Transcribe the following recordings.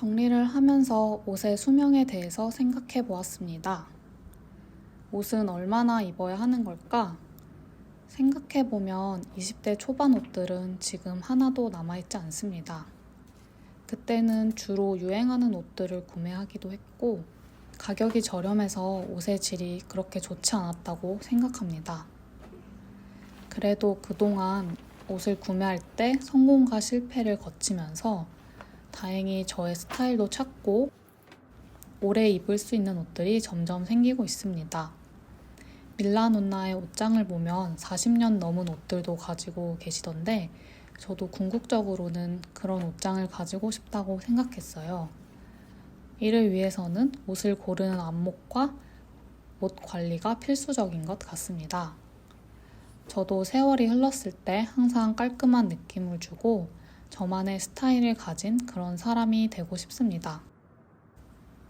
정리를 하면서 옷의 수명에 대해서 생각해 보았습니다. 옷은 얼마나 입어야 하는 걸까? 생각해 보면 20대 초반 옷들은 지금 하나도 남아있지 않습니다. 그때는 주로 유행하는 옷들을 구매하기도 했고, 가격이 저렴해서 옷의 질이 그렇게 좋지 않았다고 생각합니다. 그래도 그동안 옷을 구매할 때 성공과 실패를 거치면서 다행히 저의 스타일도 찾고 오래 입을 수 있는 옷들이 점점 생기고 있습니다. 밀라누나의 옷장을 보면 40년 넘은 옷들도 가지고 계시던데 저도 궁극적으로는 그런 옷장을 가지고 싶다고 생각했어요. 이를 위해서는 옷을 고르는 안목과 옷 관리가 필수적인 것 같습니다. 저도 세월이 흘렀을 때 항상 깔끔한 느낌을 주고 저만의 스타일을 가진 그런 사람이 되고 싶습니다.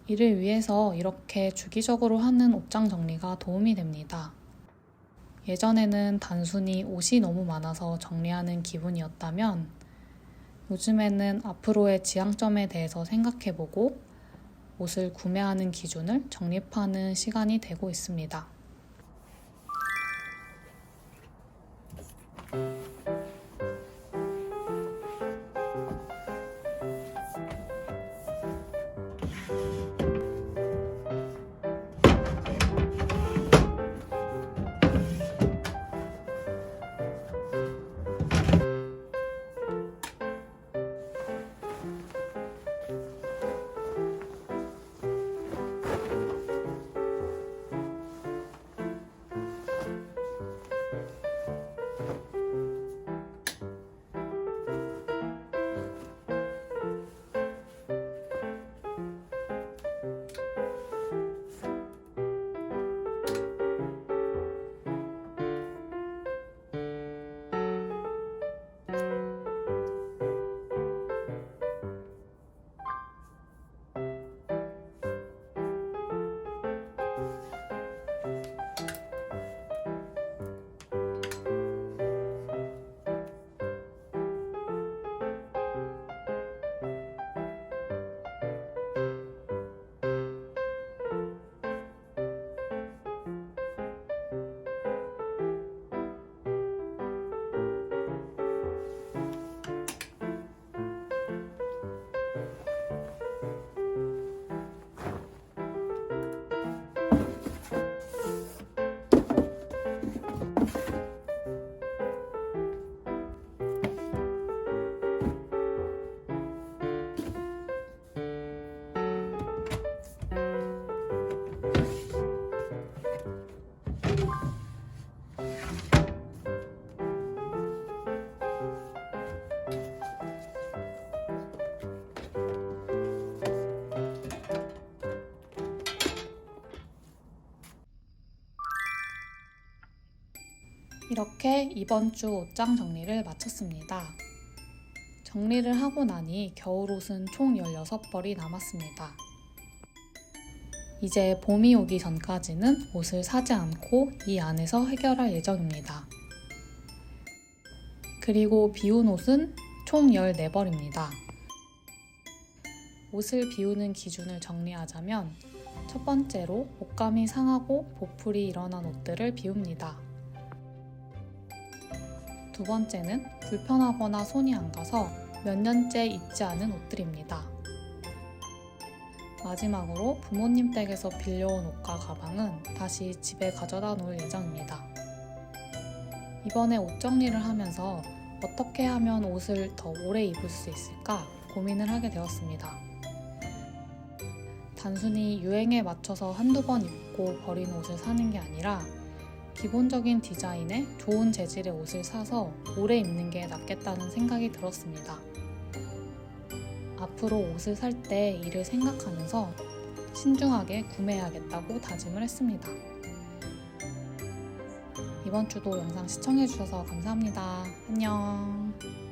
이를 위해서 이렇게 주기적으로 하는 옷장 정리가 도움이 됩니다. 예전에는 단순히 옷이 너무 많아서 정리하는 기분이었다면 요즘에는 앞으로의 지향점에 대해서 생각해보고 옷을 구매하는 기준을 정립하는 시간이 되고 있습니다. 이렇게 이번 주 옷장 정리를 마쳤습니다. 정리를 하고 나니 겨울옷은 총 16벌이 남았습니다. 이제 봄이 오기 전까지는 옷을 사지 않고 이 안에서 해결할 예정입니다. 그리고 비운 옷은 총 14벌입니다. 옷을 비우는 기준을 정리하자면 첫 번째로 옷감이 상하고 보풀이 일어난 옷들을 비웁니다. 두 번째는 불편하거나 손이 안 가서 몇 년째 입지 않은 옷들입니다. 마지막으로 부모님 댁에서 빌려온 옷과 가방은 다시 집에 가져다 놓을 예정입니다. 이번에 옷 정리를 하면서 어떻게 하면 옷을 더 오래 입을 수 있을까 고민을 하게 되었습니다. 단순히 유행에 맞춰서 한두 번 입고 버린 옷을 사는 게 아니라 기본적인 디자인에 좋은 재질의 옷을 사서 오래 입는 게 낫겠다는 생각이 들었습니다. 앞으로 옷을 살 때 이를 생각하면서 신중하게 구매해야겠다고 다짐을 했습니다. 이번 주도 영상 시청해주셔서 감사합니다. 안녕.